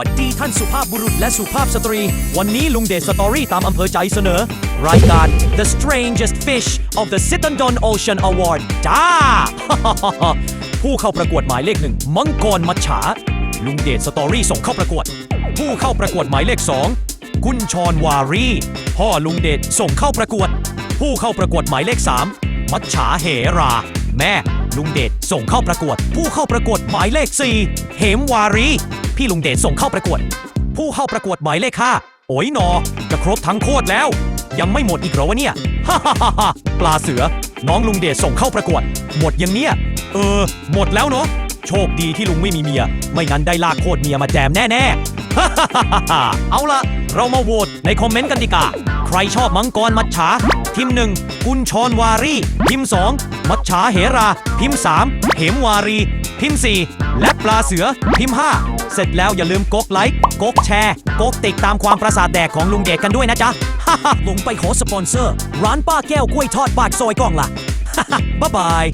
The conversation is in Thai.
วัดดีท่านสุภาพบุรุษและสุภาพสตรี วันนี้ลุงเดชสตอรี่ตามอำเภอใจเสนอ รายการ The Strangest Fish of the Sittendon Ocean Award จ้า ผู้เข้าประกวดหมายเลขหนึ่งมังกรมัจฉา ลุงเดชสตอรี่ส่งเข้าประกวด ผู้เข้าประกวดหมายเลขสองคุณชรวารี พ่อลุงเดชส่งเข้าประกวด ผู้เข้าประกวดหมายเลขสามมัจฉาเหรา แม่ ลุงเดชส่งเข้าประกวด ผู้เข้าประกวดหมายเลขสี่เหมวารี พี่ลุงเดชส่งเข้าประกวด ผู้เข้าประกวดหมายเลขห้าโอยนอ จะครบทั้งโคตรแล้ว ยังไม่หมดอีกเหรอวะเนี่ยฮ่าฮ่าฮ่าปลาเสือ น้องลุงเดชส่งเข้าประกวด หมดยังเนี่ย เออ หมดแล้วเนาะโชคดีที่ลุงไม่มีเมีย ไม่งั้นได้ลากโคตรเมียมาแจมแน่ๆฮ่าฮ่าฮ่าฮ่าเอาละเรามาโหวตในคอมเมนต์กันดีกว่าใครชอบมังกรมัจฉาพิมหนึ่งกุญชรวารีพิมสองมัจฉาเหราพิมสามเหมวารี พิมพ์ 4 และปลาเสือ พิมพ์ 5 เสร็จแล้วอย่าลืมกดไลค์กดแชร์กดติดตามความประสาทแดกของลุงเดชกันด้วยนะจ๊ะฮ่าฮ่าลงไปขอสปอนเซอร์ ร้านป้าแก้วกล้วยทอดปากซอยกล้องล่ะฮ่าฮ่าบ๊ายบาย